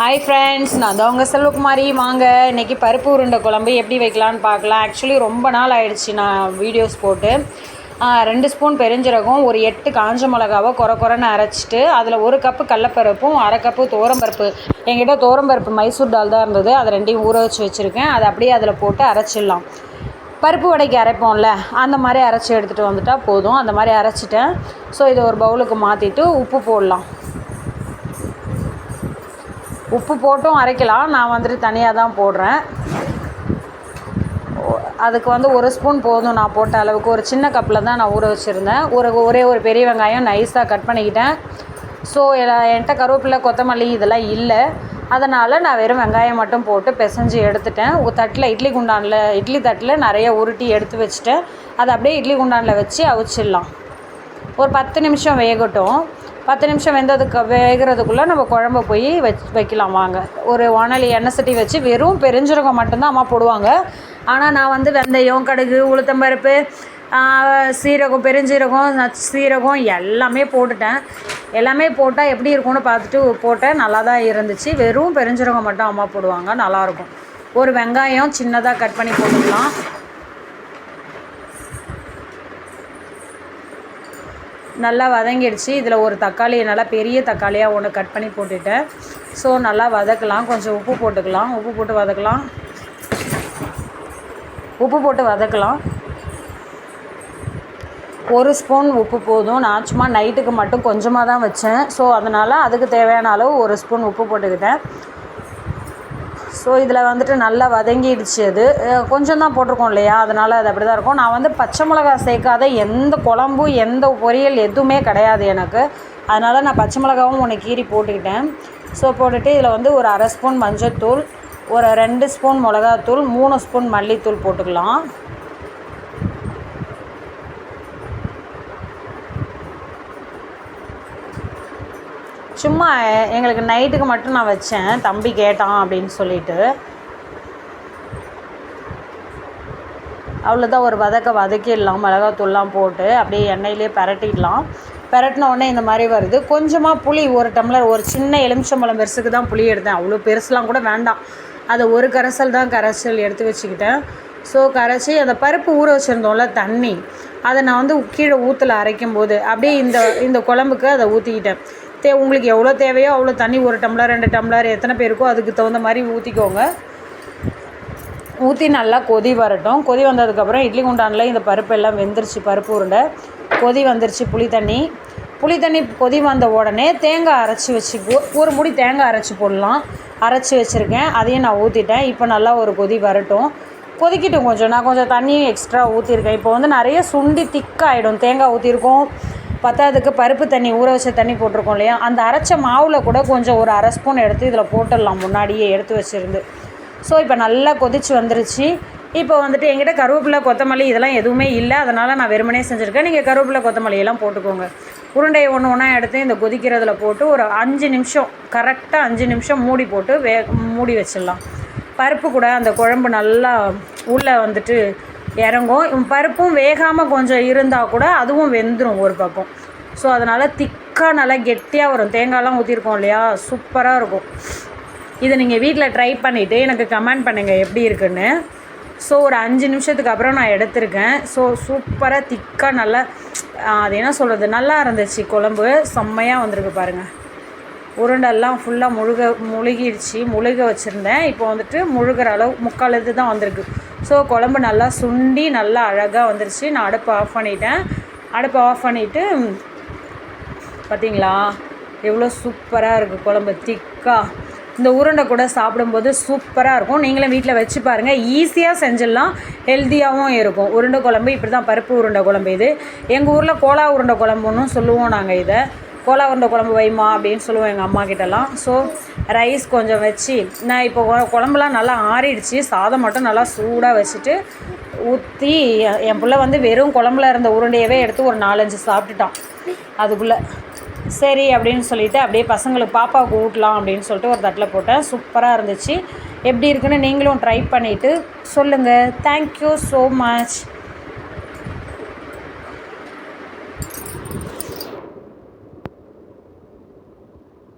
Hi friends நான் தான் உங்கள் செல்வகுமாரி. வாங்க இன்றைக்கி பருப்பு உருண்டை குழம்பு எப்படி வைக்கலான்னு பார்க்கலாம். ஆக்சுவலி ரொம்ப நாள் ஆயிடுச்சு நான் வீடியோஸ் போட்டு. ரெண்டு ஸ்பூன் பெருஞ்சீரகம் ஒரு எட்டு காஞ்ச மிளகாவை குறை குறைன்னு அரைச்சிட்டு அதில் ஒரு கப்பு கடலப்பருப்பும் அரை கப்பு தோரம்பருப்பு என்கிட்ட தோரம்பருப்பு மைசூர் டால் தான் இருந்தது. அதை ரெண்டையும் ஊற வச்சு வச்சுருக்கேன். அதை அப்படியே அதில் போட்டு அரைச்சிடலாம். பருப்பு வடைக்கு அரைப்போம்ல அந்த மாதிரி அரைச்சி எடுத்துகிட்டு வந்துட்டால் போதும். அந்த மாதிரி அரைச்சிட்டேன். ஸோ இதை ஒரு பவுலுக்கு மாற்றிட்டு உப்பு போடலாம். உப்பு போட்டும் அரைக்கலாம். நான் வந்துட்டு தனியாக தான் போடுறேன். அதுக்கு வந்து ஒரு ஸ்பூன் போதும் நான் போட்ட அளவுக்கு. ஒரு சின்ன கப்பில் தான் நான் ஊற வச்சுருந்தேன். ஒரு ஒரே ஒரு பெரிய வெங்காயம் நைஸாக கட் பண்ணிக்கிட்டேன். ஸோ என்கிட்ட கருவேப்பிலை கொத்தமல்லி இதெல்லாம் இல்லை. அதனால் நான் வெறும் வெங்காயம் மட்டும் போட்டு பிசைஞ்சு எடுத்துட்டேன். ஒரு தட்டில் இட்லி குண்டானில் இட்லி தட்டில் நிறைய உருட்டி எடுத்து வச்சுட்டேன். அதை அப்படியே இட்லி குண்டானில் வச்சு அவிச்சிடலாம். ஒரு பத்து நிமிஷம் வேகட்டும். பத்து நிமிஷம் வெந்ததுக்கு வேகிறதுக்குள்ளே நம்ம குழம்பு போய் வச் வைக்கலாம் வாங்க. ஒரு வானலி எண்ணெய் சட்டி வச்சு வெறும் பெருஞ்சீரகம் மட்டும்தான் அம்மா போடுவாங்க. ஆனால் நான் வந்து வெந்தயம் கடுகு உளுத்தம்பருப்பு சீரகம் பெருஞ்சீரகம் சீரகம் எல்லாமே போட்டுட்டேன். எல்லாமே போட்டால் எப்படி இருக்கும்னு பார்த்துட்டு போட்டேன். நல்லா தான் இருந்துச்சு. வெறும் பெருஞ்சீரகம் மட்டும் அம்மா போடுவாங்க. நல்லாயிருக்கும் ஒரு வெங்காயம் சின்னதாக கட் பண்ணி போட்டுக்கலாம். நல்லா வதங்கிடுச்சு. இதில் ஒரு தக்காளியை நல்லா பெரிய தக்காளியாக ஒன்று கட் பண்ணி போட்டுட்டேன். ஸோ நல்லா வதக்கலாம். கொஞ்சம் உப்பு போட்டுக்கலாம். உப்பு போட்டு வதக்கலாம். உப்பு போட்டு வதக்கலாம். ஒரு ஸ்பூன் உப்பு போதும். நான் சும்மா நைட்டுக்கு மட்டும் கொஞ்சமாக தான் வச்சேன். ஸோ அதனால் அதுக்கு தேவையான அளவு ஒரு ஸ்பூன் உப்பு போட்டுக்கிட்டேன். ஸோ இதில் வந்துட்டு நல்லா வதங்கிடுச்சு அது கொஞ்சம் தான் போட்டிருக்கோம் இல்லையா? அதனால் அது அப்படி தான் இருக்கும். நான் வந்து பச்சை மிளகா சேர்க்காத எந்த குழம்பு எந்த பொரியல் எதுவுமே கிடையாது எனக்கு. அதனால் நான் பச்சை மிளகாவும் ஒன்று கீறி போட்டுக்கிட்டேன். ஸோ போட்டுட்டு இதில் வந்து ஒரு அரை ஸ்பூன் மஞ்சத்தூள் ஒரு ரெண்டு ஸ்பூன் மிளகாத்தூள் மூணு ஸ்பூன் மல்லித்தூள் போட்டுக்கலாம். சும்மா எங்களுக்கு நைட்டுக்கு மட்டும் நான் வச்சேன். தம்பி கேட்டான் அப்படின்னு சொல்லிட்டு. அவ்வளோதான் ஒரு வதக்க வதக்கிடலாம் மிளகாத்தூள்லாம் போட்டு அப்படியே எண்ணெயிலே பரட்டிடலாம். பரட்டின உடனே இந்த மாதிரி வருது. கொஞ்சமாக புளி ஒரு டம்ளர் ஒரு சின்ன எலுமிச்சம்பழம் பெருசுக்கு தான் புளி எடுத்தேன். அவ்வளோ பெருசுலாம் கூட வேண்டாம். அதை ஒரு கரைசல் தான் கரைசல் எடுத்து வச்சுக்கிட்டேன். ஸோ கரைச்சி அந்த பருப்பு ஊற வச்சுருந்தோம்ல தண்ணி. அதை நான் வந்து கீழே ஊற்றில் அரைக்கும் போது அப்படியே இந்த இந்த குழம்புக்கு அதை ஊற்றிக்கிட்டேன் தே உங்களுக்கு எவ்வளோ தேவையோ அவ்வளோ தண்ணி ஒரு டம்ளர் ரெண்டு டம்ளர் எத்தனை பேருக்கோ அதுக்கு தகுந்த மாதிரி ஊற்றிக்கோங்க ஊற்றி நல்லா கொதி வரட்டும். கொதி வந்ததுக்கப்புறம் இட்லி குண்டானில் இந்த பருப்பு எல்லாம் வெந்துருச்சு பருப்பு உருண்டை. கொதி வந்துருச்சு புளி தண்ணி. புளி தண்ணி கொதி வந்த உடனே தேங்காய் அரைச்சி வச்சு ஒரு முடி தேங்காய் அரைச்சி போடலாம். அரைச்சி வச்சுருக்கேன். அதையும் நான் ஊற்றிட்டேன் இப்போ நல்லா ஒரு கொதி வரட்டும். கொதிக்கட்டும் கொஞ்சம். நான் கொஞ்சம் தண்ணியும் எக்ஸ்ட்ரா ஊற்றிருக்கேன் இப்போ வந்து நிறைய சுண்டி திக்காகிடும் தேங்காய் ஊற்றிருக்கோம் பத்தாததுக்கு பருப்பு தண்ணி ஊற வச்ச தண்ணி போட்டிருக்கோம் இல்லையா? அந்த அரைச்ச மாவில் கூட கொஞ்சம் ஒரு அரை ஸ்பூன் எடுத்து இதில் போட்டுடலாம் முன்னாடியே எடுத்து வச்சுருந்து. ஸோ இப்போ நல்லா கொதிச்சு வந்துருச்சு. இப்போ வந்துட்டு எங்கிட்ட கருவேப்பிலை கொத்தமல்லி இதெல்லாம் எதுவுமே இல்லை. அதனால் நான் வெறுமனே செஞ்சுருக்கேன். நீங்கள் கருவேப்பிலை கொத்தமல்லி எல்லாம் போட்டுக்கோங்க. உருண்டையை ஒன்று ஒன்றா எடுத்து இந்த கொதிக்கிறதுல போட்டு ஒரு அஞ்சு நிமிஷம் கரெக்டாக அஞ்சு நிமிஷம் மூடி போட்டு வே மூடி வச்சிடலாம். பருப்பு கூட அந்த குழம்பு நல்லா உள்ளே வந்துட்டு இறங்கும். பருப்பும் வேகாமல் கொஞ்சம் இருந்தால் கூட அதுவும் வெந்துடும் ஒரு பக்கம். ஸோ அதனால் திக்காக நல்லா கெட்டியாக வரும். தேங்காய்லாம் ஊற்றிருக்கோம் இல்லையா? சூப்பராக இருக்கும். இதை நீங்கள் வீட்டில் ட்ரை பண்ணிவிட்டு எனக்கு கமெண்ட் பண்ணுங்கள் எப்படி இருக்குன்னு. ஸோ ஒரு அஞ்சு நிமிஷத்துக்கு அப்புறம் நான் எடுத்திருக்கேன். ஸோ சூப்பராக திக்காக நல்லா அது என்ன சொல்கிறது நல்லா இருந்துச்சு குழம்பு. செம்மையாக வந்திருக்கு பாருங்கள் உருண்டெல்லாம் ஃபுல்லாக முழுக முழுகிடுச்சு முழுக வச்சுருந்தேன். இப்போ வந்துட்டு முழுகிற அளவு முக்கால் இது தான் வந்திருக்கு. ஸோ குழம்பு நல்லா சுண்டி நல்லா அழகாக வந்துருச்சு. நான் அடுப்பை ஆஃப் பண்ணிட்டேன். அடுப்பை ஆஃப் பண்ணிவிட்டு பார்த்தீங்களா எவ்வளோ சூப்பராக இருக்குது குழம்பு திக்காக இந்த உருண்டை கூட சாப்பிடும்போது சூப்பராக இருக்கும். நீங்களும் வீட்டில் வச்சு பாருங்கள் ஈஸியாக செஞ்சிடலாம். ஹெல்த்தியாகவும் இருக்கும். உருண்டை குழம்பு இப்படி தான் பருப்பு உருண்டை குழம்பு இது. எங்கள் ஊரில் கோலா உருண்டை குழம்புன்னு சொல்லுவோம் நாங்கள் இதை. கோலா உருண்டை குழம்பு வைமா அப்படின்னு சொல்லுவோம் எங்கள் அம்மா கிட்டலாம். ஸோ ரைஸ் கொஞ்சம் வச்சு நான் இப்போ குழம்புலாம் நல்லா ஆறிடுச்சு. சாதம் மட்டும் நல்லா சூடாக வச்சுட்டு ஊற்றி என் பிள்ளை வந்து வெறும் குழம்புல இருந்த உருண்டையவே எடுத்து ஒரு நாலஞ்சு சாப்பிட்டுட்டான். அதுக்குள்ளே சரி அப்படின்னு சொல்லிட்டு அப்படியே பசங்களுக்கு பாப்பாவுக்கு ஊட்டலாம் அப்படின்னு சொல்லிட்டு ஒரு தட்டில் போட்டேன். சூப்பராக இருந்துச்சு. எப்படி இருக்குன்னு நீங்களும் ட்ரை பண்ணிவிட்டு சொல்லுங்கள் தேங்க்யூ ஸோ மச்